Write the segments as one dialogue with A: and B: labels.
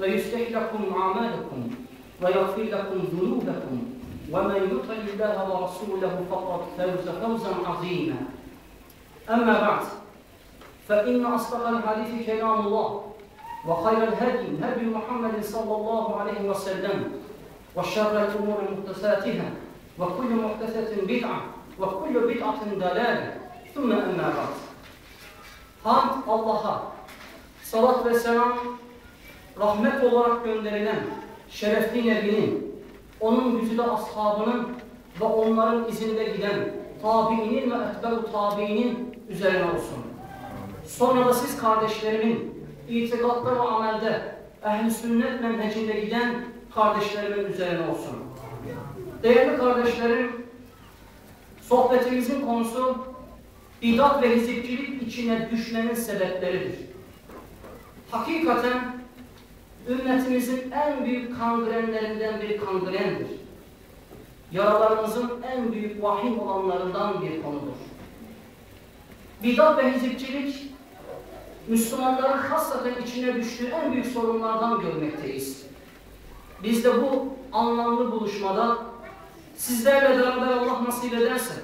A: ويصلح لكم أعمالكم ويغفر لكم ذنوبكم. ومن يطع الله ورسوله فقد فوز فوزا عظيما. أما بعد فإن أصدق الحديث كلام الله وخير الهدي هدي محمد صلى الله عليه وسلم وشر الأمور محدثاتها وكل محدثة بدعة وكل بدعة ضلالة. ثم أما بعد Hamd Allah'a, salat ve selam rahmet olarak gönderilen şerefli Nebi'nin, onun güzide ashabının ve onların izinde giden tabiinin ve etberu tabiinin üzerine olsun. Sonra da siz kardeşlerimin itikatta ve amelde ehl-i sünnet menhecinde giden kardeşlerimin üzerine olsun. Değerli kardeşlerim, sohbetimizin konusu bidat ve hizipçilik içine düşmenin sebepleridir. Hakikaten ümmetimizin en büyük kangrenlerinden bir kangrendir. Yaralarımızın en büyük vahim olanlarından bir konudur. Bidat ve hizipçilik Müslümanların hasaten içine düştüğü en büyük sorunlardan görmekteyiz. Biz de bu anlamlı buluşmada sizlerle beraber Allah nasip ederse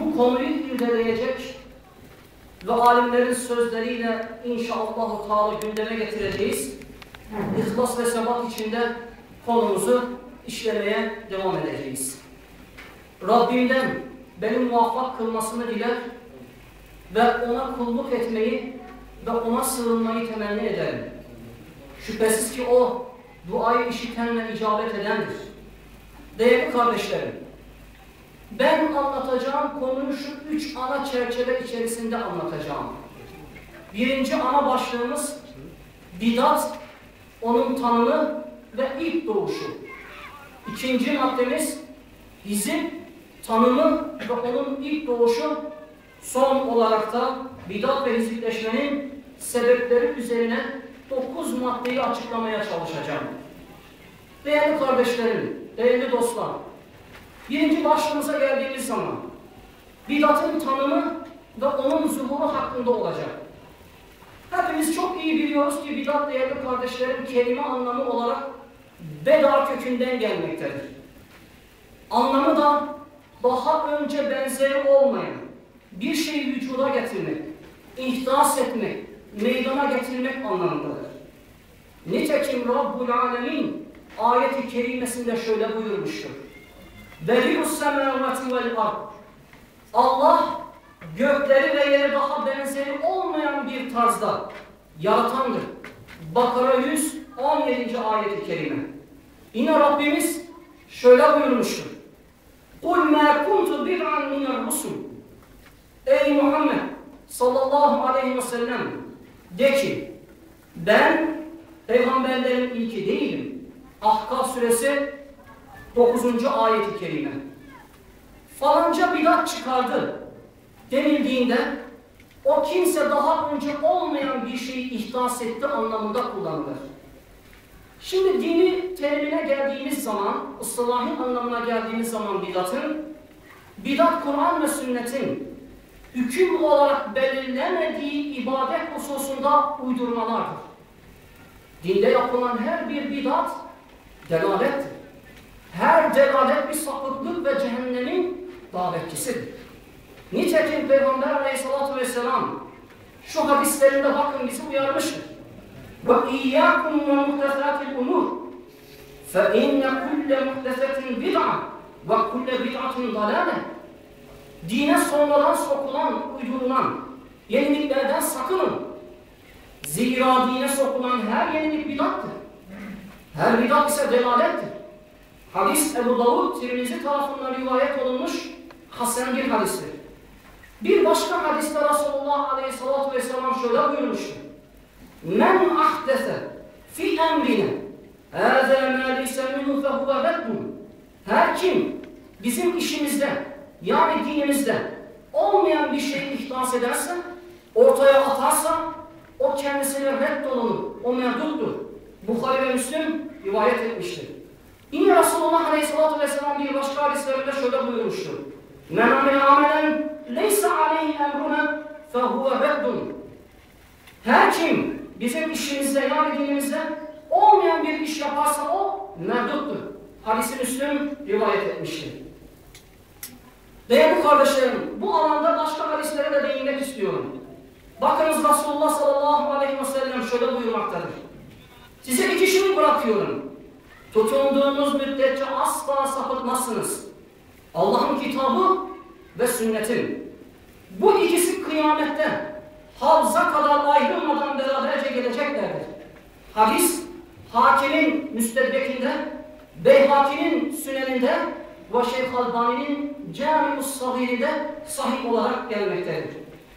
A: bu konuyu irdeleyecek ve alimlerin sözleriyle inşallah gündeme getireceğiz. İhlas ve sebat içinde konumuzu işlemeye devam edeceğiz. Rabbimden beni muvaffak kılmasını diler ve ona kulluk etmeyi ve ona sığınmayı temenni ederim. Şüphesiz ki o duayı işiten ve icabet edendir. Değerli kardeşlerim, ben anlatacağım konuyu şu üç ana çerçeve içerisinde anlatacağım. Birinci ana başlığımız bidat, onun tanımı ve ilk doğuşu. İkinci maddemiz hizip, tanımı ve onun ilk doğuşu. Son olarak da bidat ve hizipleşmenin sebepleri üzerine dokuz maddeyi açıklamaya çalışacağım. Değerli kardeşlerim, değerli dostlar, Birinci başlığımıza geldiğimiz zaman bidatın tanımı ve onun zuhuru hakkında olacak. Hepimiz çok iyi biliyoruz ki bidat değerli kardeşlerim kelime anlamı olarak beda kökünden gelmektedir. Anlamı da daha önce benzeri olmayan bir şeyi vücuda getirmek, ihdas etmek, meydana getirmek anlamındadır. Nitekim Rabbul Alemin ayeti kerimesinde şöyle buyurmuştur. Bedi'us semavati vel ard. Allah gökleri ve yeri daha benzeri olmayan bir tarzda yaratandır. Bakara 100 17. ayeti kerime. Yine Rabbimiz şöyle buyurmuştur. قُلْ مَا كُنْتُ بِرْعًا مِنَ الرُّسُلِ Ey Muhammed sallallahu aleyhi ve sellem de ki ben peygamberlerin ilki değilim. Ahkaf suresi 9. ayet-i kerime. Falanca bidat çıkardı denildiğinde o kimse daha önce olmayan bir şeyi ihdas etti anlamında kullanılır. Şimdi dini terimine geldiğimiz zaman, ıslahi anlamına geldiğimiz zaman bidatın, bidat Kur'an ve sünnetin hüküm olarak belirlemediği ibadet hususunda uydurmalardır. Dinde yapılan her bir bidat delalettir. Her delalet bir sapıklık ve cehennemin davetçisidir. Nitekim Peygamber Aleyhisselatü Vesselam şu hadislerinde bakın bizi uyarmıştır. Ve iyyakum ve muhtesatil umur fe inne kulle muhtesetin bid'a ve kulle bid'atun dalale dine sonradan sokulan, uydurulan yeniliklerden sakının. Zira dine sokulan her yenilik bidattır. Her bidat ise delalettir. Hadis Ebu Davud, Tirmizi tarafından rivayet olunmuş Hasan bir hadistir. Bir başka hadiste Resulullah Aleyhisselatü Vesselam şöyle buyurmuştur. Men ahdese fi emrine hâzâ mâ leyse minhu fehuve reddun. Her kim bizim işimizde yani dinimizde olmayan bir şeyi ihdas ederse, ortaya atarsa o kendisine reddolunur, o merduttur. Bukhari ve Müslim rivayet etmiştir. Yine Resulullah Aleyhisselatü Vesselam bir başka hadislerinde şöyle buyurmuştur. Men amel amelen leysa aleyhi emruna fehuve reddun. Her kim bizim işimizde yani dinimizde olmayan bir iş yaparsa o merduttur. Hadis-i Müslüm rivayet etmiştir. Değerli kardeşlerim, bu alanda başka hadislere de değinmek istiyorum. Bakınız Resulullah sallallahu aleyhi ve sellem şöyle buyurmaktadır. Size iki şey bırakıyorum. Tutunduğunuz müddetçe asla sapıtmazsınız. Allah'ın kitabı ve sünnetim. Bu ikisi kıyamette havza kadar ayrılmadan beraberce geleceklerdir. Hadis, hakimin müstedbekinde, Beyhaki'nin süneninde ve Şeyh Albani'nin Cami-us sahih olarak gelmektedir.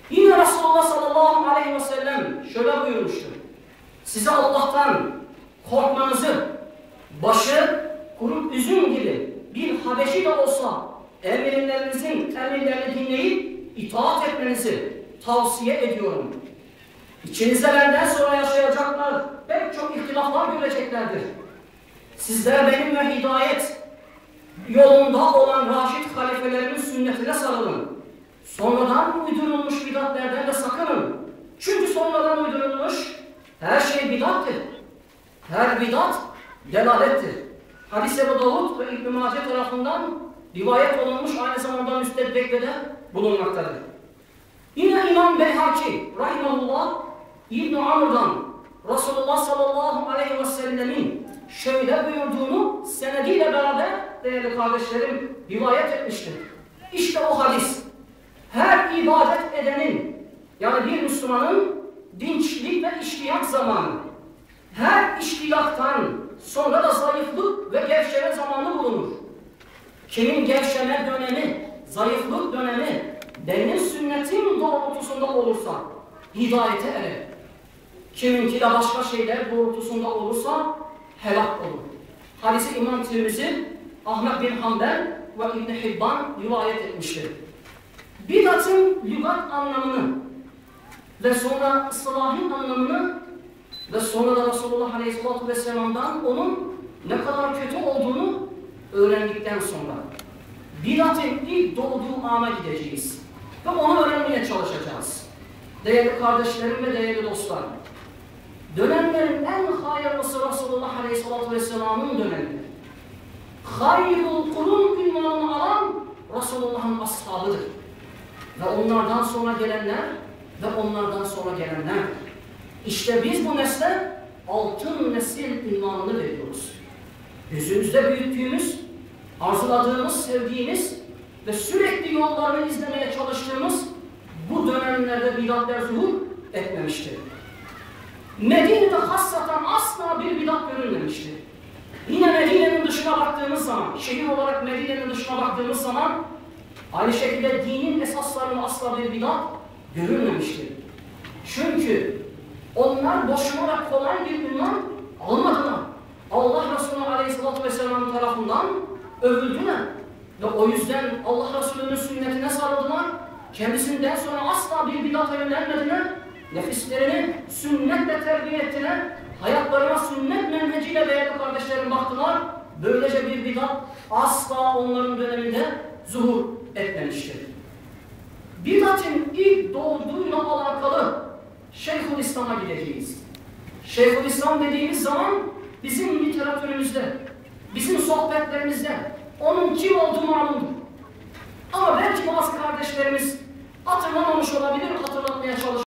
A: Yine Resulullah sallallahu aleyhi ve sellem şöyle buyurmuştur. Size Allah'tan korkmanızı, başı kuru üzüm gibi bir Habeşi de olsa emirlerinizin emirlerini dinleyip itaat etmenizi tavsiye ediyorum. İçinizde benden sonra yaşayacaklar pek çok ihtilaflar göreceklerdir. Sizler benim ve hidayet yolunda olan raşit halifelerimin sünnetine sarılın. Sonradan uydurulmuş bidatlerden de sakının. Çünkü sonradan uydurulmuş her şey bidattır. Her bidat delalettir. Hadis Ebu Davud ve İbn-i Mace tarafından rivayet olunmuş aynı zamanda müstedbekte de bulunmaktadır. Yine İmam Beyhaki Rahimahullah İbn-i Amr'dan Resulullah sallallahu aleyhi ve sellemin şöyle buyurduğunu senediyle beraber değerli kardeşlerim rivayet etmiştir. İşte o hadis. Her ibadet edenin yani bir Müslümanın dinçlik ve iştiyak zamanı. Her iştiyaktan sonra da zayıflık ve gevşeme zamanı bulunur. Kimin gevşeme dönemi, zayıflık dönemi benim sünnetim doğrultusunda olursa hidayete erer. Kiminki de başka şeyler doğrultusunda olursa helak olur. Hadisi İmam Tirmizi, Ahmet bin Hanbel ve İbn Hibban rivayet etmiştir. Bidatın lügat anlamını ve sonra ıslahin anlamını ve sonra da Resulullah Aleyhisselatü Vesselam'dan onun ne kadar kötü olduğunu öğrendikten sonra bidatın ilk doğduğu ana gideceğiz ve onu öğrenmeye çalışacağız. Değerli kardeşlerim ve değerli dostlar, dönemlerin en hayırlısı Resulullah Aleyhisselatü Vesselam'ın dönemidir. Hayrul kulun ünvanını alan Resulullah'ın ashabıdır. Ve onlardan sonra gelenler ve onlardan sonra gelenler. İşte biz bu nesle altın nesil ünvanını veriyoruz. Gözümüzde büyüttüğümüz, arzuladığımız, sevdiğimiz ve sürekli yollarını izlemeye çalıştığımız bu dönemlerde bidatler zuhur etmemiştir. Medine'de hassaten asla bir bidat görülmemiştir. Yine Medine'nin dışına baktığımız zaman, şehir olarak Medine'nin dışına baktığımız zaman aynı şekilde dinin esaslarında asla bir bidat görülmemiştir. Çünkü onlar boşuna kolay bir ünvan almadılar. Allah Resulü Aleyhisselatü Vesselam tarafından övüldüler. Ve o yüzden Allah Resulü'nün sünnetine sarıldılar. Kendisinden sonra asla bir bidata yönelmediler. Nefislerini sünnetle terbiye ettiler. Hayatlarına sünnet menheciyle değerli kardeşlerim baktılar. Böylece bir bidat asla onların döneminde zuhur etmemiştir. Bidatın ilk doğduğuyla alakalı Şeyhülislam'a gideceğiz. Şeyhülislam dediğimiz zaman bizim literatürümüzde, bizim sohbetlerimizde onun kim olduğu malumdur. Ama belki bazı kardeşlerimiz hatırlamamış olabilir, hatırlatmaya çalışıyor.